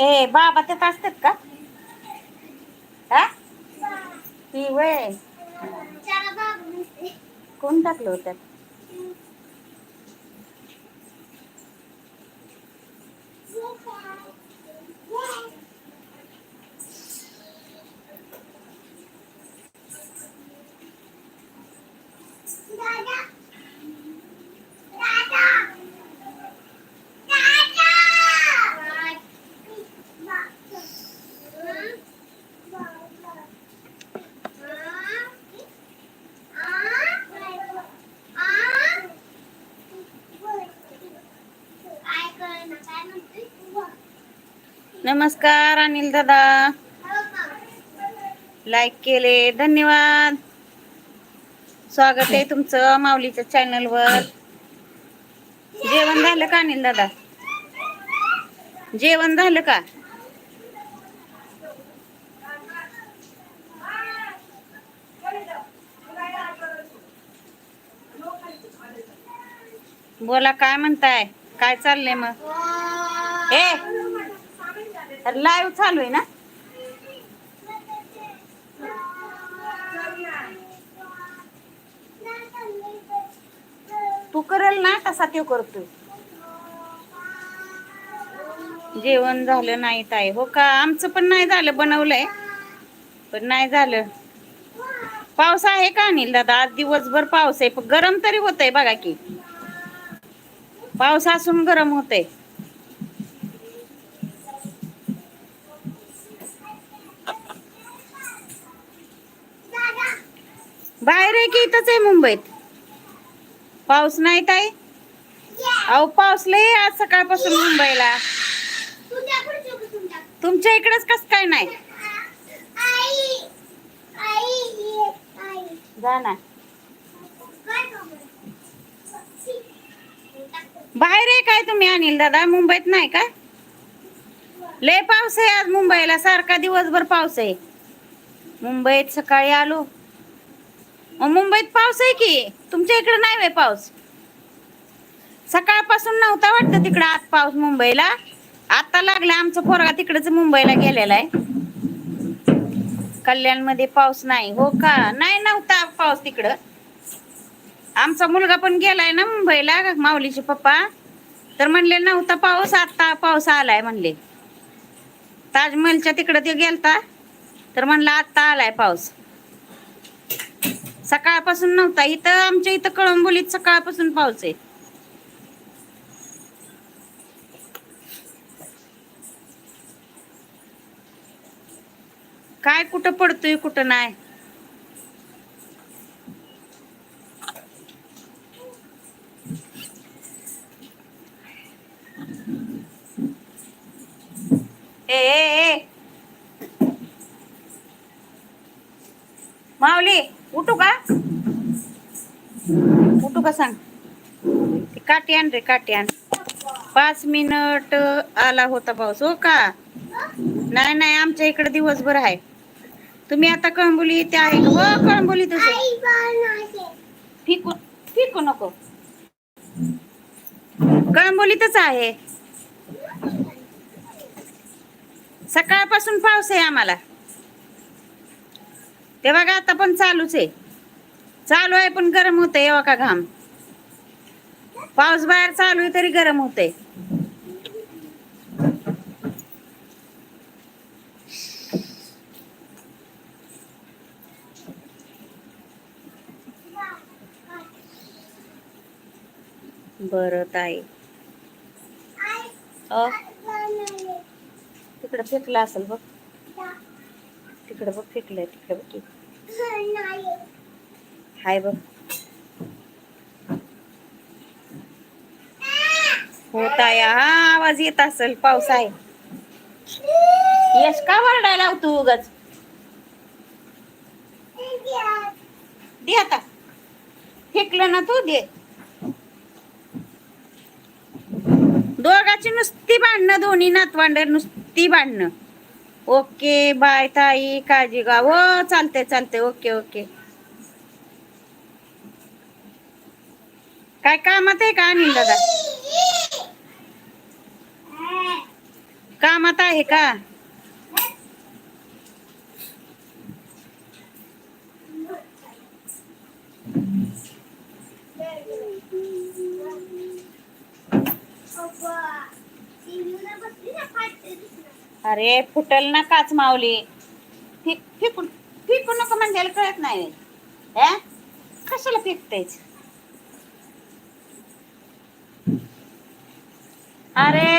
हे बाबा त्यात असतात का? हा? ती वय. कोण टाकलं होतं? नमस्कार अनिल दादा. लाईक केले. धन्यवाद. स्वागत आहे तुमचं माऊलीच्या चॅनल वर. जेवण झालं का अनिल दादा? जेवण झालं का? बोला काय म्हणताय? काय चाललंय मग? ए लाईव्ह चालू आहे ना? तू करेल ना तसा तो करतोय? जेवण झालं नाही ताई. हो का? आमचं पण नाही झालं बनवलंय. पण नाही झालं. पाऊस आहे का अनिल दादा? आज दिवसभर पाऊस आहे. पण गरम तरी होतंय बघा की. पाऊस असून गरम होतंय. बाहेर आहे की इथंच आहे मुंबईत? पाऊस नाही ताई? अहो पाऊस लय आज सकाळपासून मुंबईला. तुमच्या इकडेच कस काय नाही? जा ना. बाहेर आहे काय तुम्ही अनिल दादा? मुंबईत नाही का? लय पाऊस आहे आज मुंबईला. सारखा दिवसभर पाऊस आहे. मुंबईत सकाळी आलो. मुंबईत पाऊस आहे की? तुमच्या इकडे नाही वे पाऊस. सकाळपासून नव्हता वाटतं तिकडं आज पाऊस मुंबईला. आता लागला आमचा पोरगा तिकडच मुंबईला गेलेला आहे. कल्याणमध्ये पाऊस नाही हो का? नाही नव्हता पाऊस तिकडं. आमचा मुलगा पण गेलाय ना मुंबईला माऊलीचे पप्पा. तर म्हणले नव्हता पाऊस आता पाऊस आलाय म्हणले. ताजमहलच्या तिकडं ते गेलता. तर म्हणलं आता आलाय पाऊस. सकाळपासून नव्हता. इथं आमच्या इथं कळंबोलीत सकाळपासून पाऊस आहे. काय कुठं पडतोय कुठं नाही? ए ए, ए. माऊली. उठू का? उठू का सांग? ते आण रे आण. पाच मिनिट आला होता पाऊस हो का? नाही नाही आमच्या इकडे दिवसभर आहे. तुम्ही आता कळंबोली इथे आहे? हो कळंबोली तसं फिकू फिकू नको. कळंबोलीतच आहे. सकाळपासून पाऊस आहे आम्हाला. ते बघा आता पण चालूच आहे. चालू आहे पण गरम होतंय एव्हा का घाम. पाऊस बाहेर चालू आहे तरी गरम होतंय. बरं ताई. तिकडं फेकलं असेल बघ. तिकडं बघ फेकलंय तिकडे बघ. हाय बघ. होता या हा आवाज येत असेल पाऊस आहे. यश का वरडायला लावतो उगाच? दे आता. फेकलं ना तू दे. दोघाची नुसती भांडणं दोन्ही नातवांड नुसती भांडणं. ओके बाय ताई काळजी गा हो चालते चालते ओके ओके. काय कामात आहे का अनिल दादा? कामात आहे आहे का अरे फुटल ना काच मावली फेक फेकून नको म्हणजे कळत नाही. हे? कशाला फिकतेच? अरे!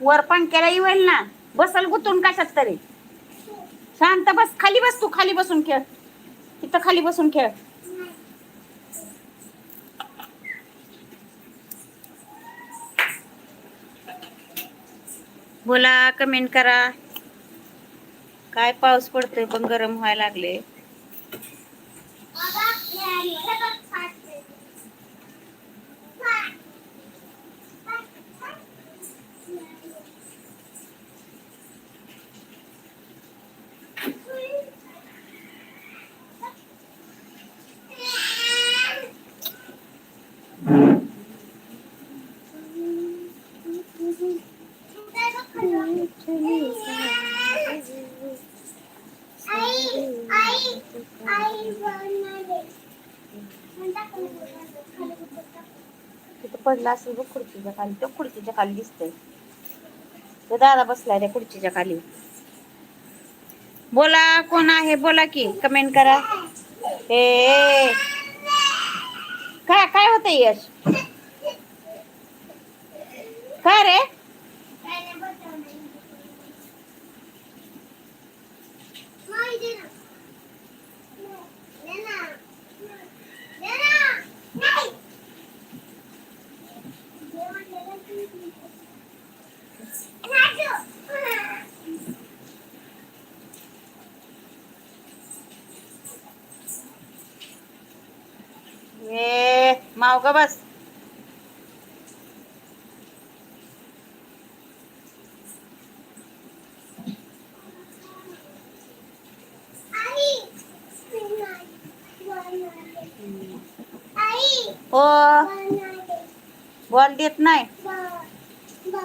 वर पंख्याला येईल ना. बसल गुतून कशात तरी. शांत बस खाली बस तू खाली बसून खेळ. तिथं खाली बसून खेळ. बोला कमेंट करा. काय पाऊस पडतोय पण गरम व्हायला लागले? पडला असेल बघ खुर्चीच्या खाली. तो खुर्चीच्या खाली दिसतोय. तो दादा बसलाय त्या खुर्चीच्या खाली. बोला कोण आहे? बोला की कमेंट करा. हे काय काय होत यश? काय रे? ए का बस? हो. बॉल देत नाही.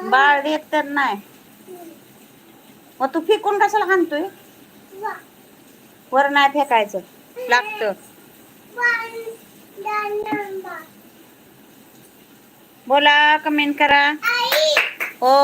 बाळ देत तर नाही. मग तू फेकून कशाला हाणतोय? वर नाही फेकायचं. लागतं. बोला कमेंट करा. हो.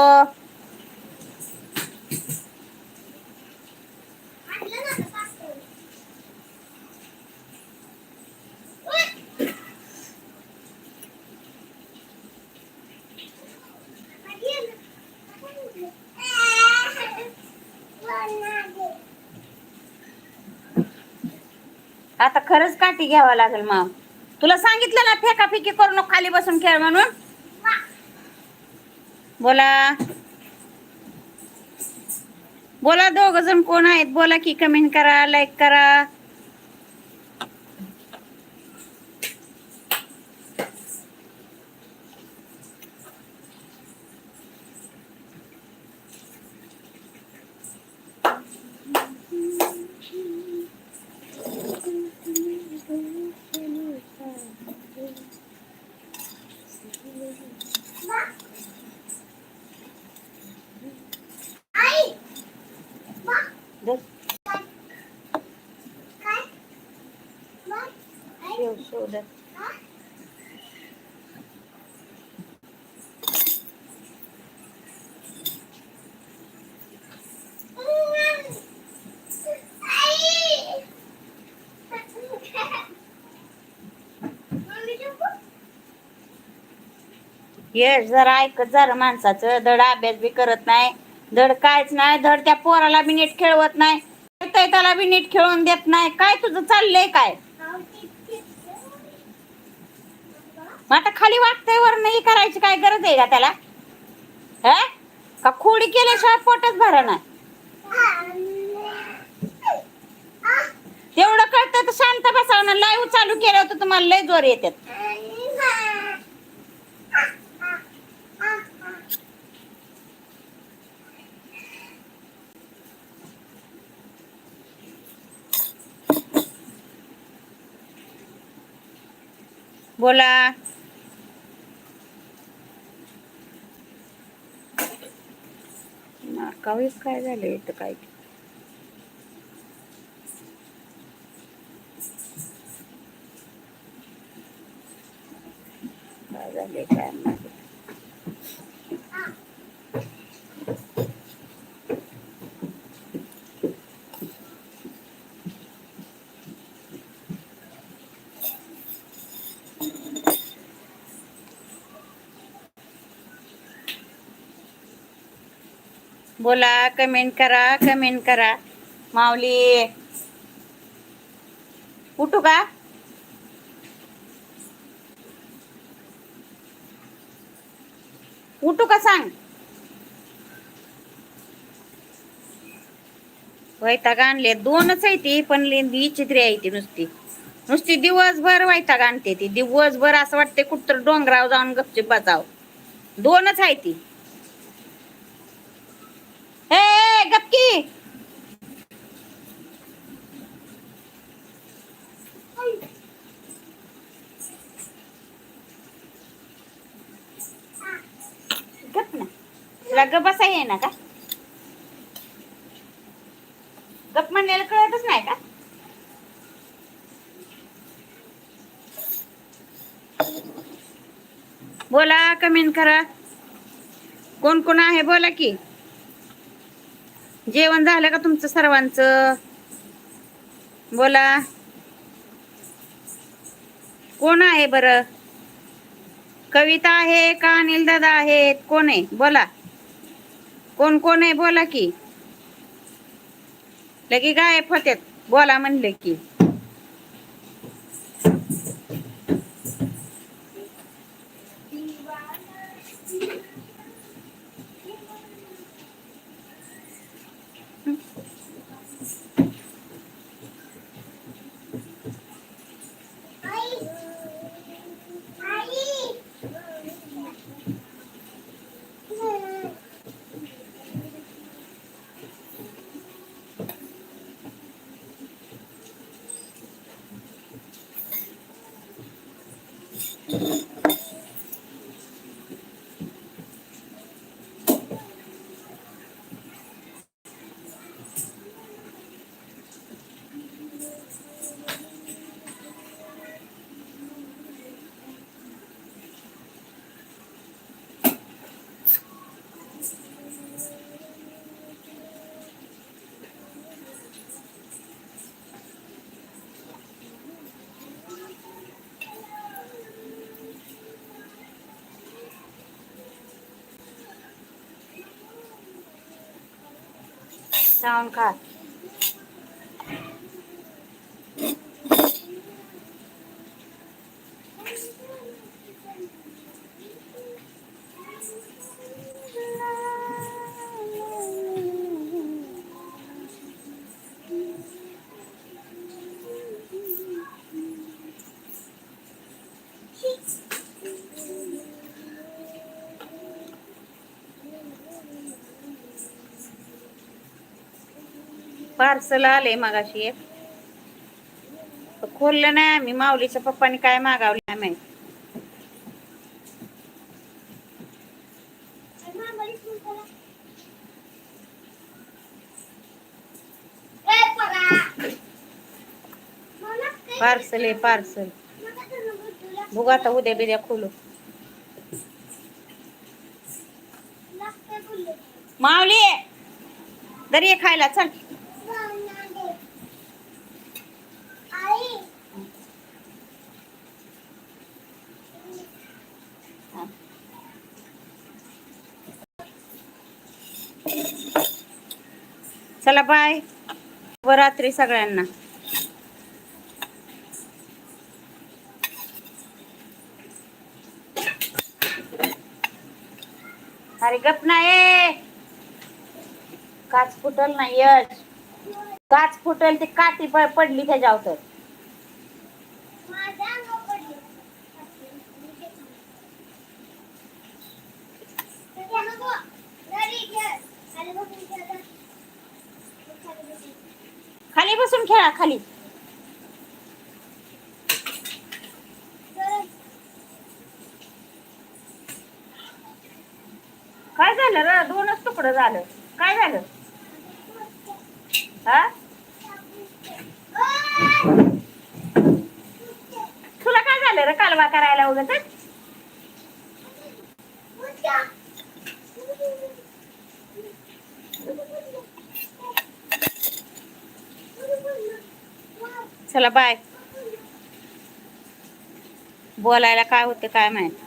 आता खरंच काठी घ्यावा लागेल मग तुला सांगितलं ना फेकाफेकी करू नको खाली बसून खेळ म्हणून. बोला. बोला दोघ जण कोण आहेत? बोला की कमेंट करा लाईक करा. यश जरा ऐकत जरा माणसाचं. धड अभ्यास बी करत नाही. धड कायच नाही. धड त्या पोराला बी नीट खेळवत नाही. खेळतंय त्याला बी नीट खेळून देत नाही. काय तुझं चाललंय काय? मग आता खाली वाटतंय वर नाही करायची काय गरज आहे का त्याला? का खोडी केल्याशिवाय पोटच भरा नाही तेवढं कळतं तर शांत बसावं लाईव्ह चालू केलं होतं तुम्हाला. लय जोर येतात बोला. नाकावीस काय झाले इथं काय? काय झाले काय बोला कमेंट करा कमेंट करा. माऊली. उठू का? उठू का सांग? वैताग आणले. दोनच आहे ती पण लेंदी चित्री आहे ती नुसती. नुसती दिवसभर वैताग आणते ती. दिवसभर असं वाटते कुठतर डोंगरावर जाऊन गपचिप बचाव दोनच आहे ती ए गपकी गप ना. तुला गप बसा ये ना का? गप म्हणलेलं कळतच नाही का? बोला कमेंट करा. कोण कोण आहे? बोला की. जेवण झालं का तुमचं सर्वांचं? बोला. कोण आहे बरं? कविता आहे का अनिल दादा आहेत? कोण आहे? बोला. कोण कोण आहे? बोला की. लगे गायब होत्यात. बोला म्हणले की. जाऊन पार्सल आले मगाशी एक. खोललं नाही आम्ही माऊलीच्या पप्पानी काय मागावले आम्ही पार्सल आहे पार्सल. बघू आता उद्या बिद्या खोलू. माऊली दरी खायला चल हा. चला बाय रात्री सगळ्यांना. अरे गप नाही. काच फुटल नाही यश काच फुटल ती काठी प- पडली त्याच्यावर. बसून खेळा खाली. काय झालं र? दोनच तुकडं झालं. काय झालं? हा? तुला काय झालं र? कालवा करायला उगाच चला बाय. बोलायला काय होते काय माहिती.